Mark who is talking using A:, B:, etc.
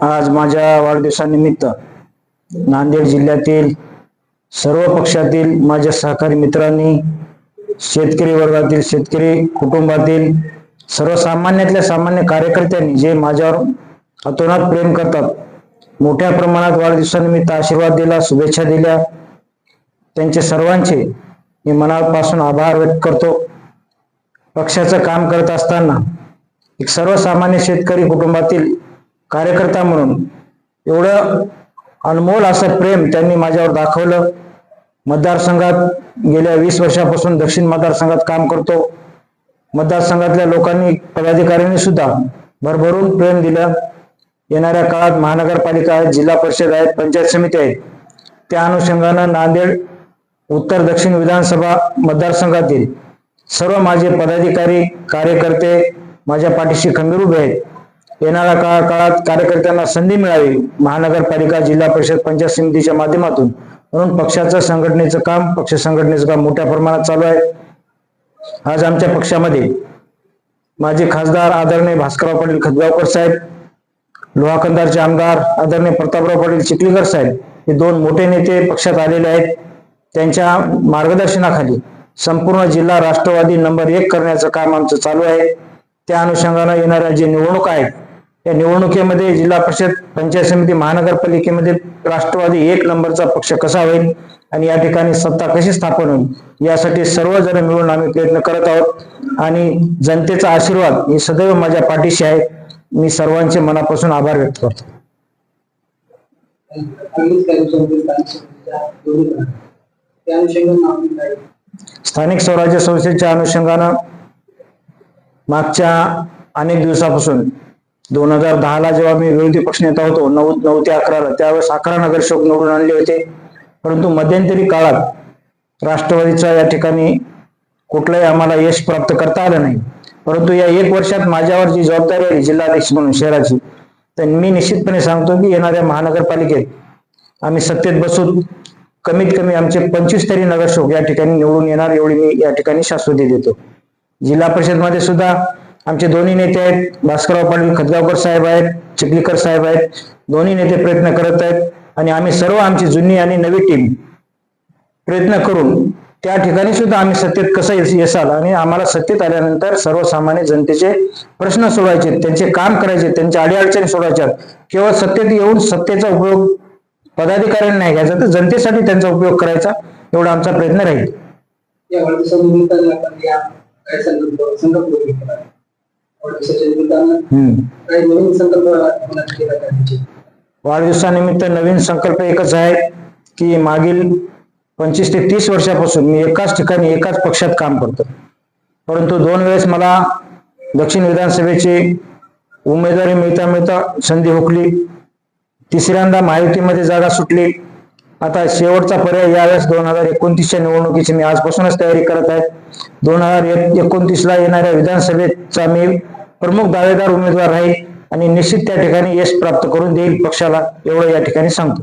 A: आज माझ्या वाढदिवसानिमित्त नांदेड जिल्ह्यातील सर्व पक्षातील माझ्या सहकारी मित्रांनी शेतकरी वर्गातील शेतकरी कुटुंबातील सर्वसामान्यातल्या सामान्य कार्यकर्त्यांनी जे माझ्यावर अतोनात प्रेम करतात मोठ्या प्रमाणात वाढदिवसानिमित्त आशीर्वाद दिला शुभेच्छा दिल्या त्यांचे सर्वांचे मी मनापासून आभार व्यक्त करतो. पक्षाचं काम करत असताना एक सर्वसामान्य शेतकरी कुटुंबातील कार्यकर्ता म्हणून एवढं अनमोल असं प्रेम त्यांनी माझ्यावर दाखवलं. मतदारसंघात गेल्या वीस वर्षापासून दक्षिण मतदारसंघात काम करतो. मतदारसंघातल्या लोकांनी पदाधिकाऱ्यांनी सुद्धा भरभरून प्रेम दिलं. येणाऱ्या काळात महानगरपालिका आहेत जिल्हा परिषद आहेत पंचायत समिती आहेत. त्या अनुषंगानं नांदेड उत्तर दक्षिण विधानसभा मतदारसंघातील सर्व माझे पदाधिकारी कार्यकर्ते माझ्या पाठीशी खंबीर उभे आहेत. येणाऱ्या काळा काळात कार्यकर्त्यांना संधी मिळावी महानगरपालिका जिल्हा परिषद पंचायत समितीच्या माध्यमातून. म्हणून पक्षाचं संघटनेचं काम पक्ष संघटनेचं काम मोठ्या प्रमाणात चालू आहे. आज आमच्या पक्षामध्ये माजी खासदार आदरणीय भास्करराव पाटील खतगावकर साहेब लोहाकंदारचे आमदार आदरणीय प्रतापराव पाटील चिखलीकर साहेब हे दोन मोठे नेते पक्षात आलेले आहेत. त्यांच्या मार्गदर्शनाखाली संपूर्ण जिल्हा राष्ट्रवादी नंबर एक करण्याचं काम आमचं चालू आहे. त्या अनुषंगानं येणाऱ्या जे निवडणूक आहेत या निवडणुकीमध्ये जिल्हा परिषद पंचायत समिती महानगरपालिकेमध्ये राष्ट्रवादी एक नंबरचा पक्ष कसा होईल आणि या ठिकाणी सत्ता कशी स्थापन होईल यासाठी सर्वजण मिळून आम्ही प्रयत्न करत आहोत. आणि जनतेचा आशीर्वाद ही सदैव माझ्या पाठीशी आहे. मी सर्वांचे मनापासून आभार व्यक्त करतो.
B: स्थानिक
A: स्वराज्य संस्थेच्या अनुषंगानं मागच्या अनेक दिवसापासून दोन हजार दहाला जेव्हा मी विरोधी पक्षनेता होतो नऊ नऊ ते अकराला त्यावेळेस अकरा नगरसेवक निवडून आणले होते. परंतु मध्यंतरी काळात राष्ट्रवादीच्या या ठिकाणी कुठलंही आम्हाला यश प्राप्त करता आलं नाही. परंतु या एक वर्षात माझ्यावर जी जबाबदारी आली जिल्हाध्यक्ष म्हणून शहराची तर मी निश्चितपणे सांगतो की येणाऱ्या महानगरपालिकेत आम्ही सत्तेत बसून कमीत कमी आमचे पंचवीस तरी नगरसेवक या ठिकाणी निवडून येणार एवढी मी या ठिकाणी शाश्वती देतो. जिल्हा परिषदमध्ये सुद्धा आमचे दोन्ही नेते आहेत. भास्करराव पाटील खतगावकर साहेब आहेत चिखलीकर साहेब आहेत. दोन्ही नेते प्रयत्न करत आहेत. आणि आम्ही सर्व आमची जुनी आणि नवी टीम प्रयत्न करून त्या ठिकाणी सुद्धा आम्ही सत्तेत कसं येसाल आणि आम्हाला सत्तेत आल्यानंतर सर्वसामान्य जनतेचे प्रश्न सोडवायचे त्यांचे काम करायचे त्यांच्या अडीअडचणी सोडवायच्या केवळ सत्तेत येऊन सत्तेचा उपयोग पदाधिकाऱ्यांनी नाही घ्यायचा तर जनतेसाठी त्यांचा उपयोग करायचा एवढा आमचा प्रयत्न राहील. वाढदिवसानिमित्त नवीन संकल्प एकच आहे की मागील पंचवीस ते तीस वर्षापासून मी एकाच ठिकाणी एकाच पक्षात काम करतो. परंतु दोन वेळेस मला दक्षिण विधानसभेची उमेदवारी मिळता मिळता संधी हुकली. तिसऱ्यांदा महायुतीमध्ये जागा सुटली. आता शेवटचा पर्याय यावेळेस दोन हजार एकोणतीसच्या निवडणुकीची मी आजपासूनच तयारी करत आहे. दोन हजार एकोणतीसला येणाऱ्या विधानसभेचा मी प्रमुख दावेदार उमेदवार राहील आणि निश्चित त्या ठिकाणी यश प्राप्त करून देईल पक्षाला एवढं या ठिकाणी सांगतो.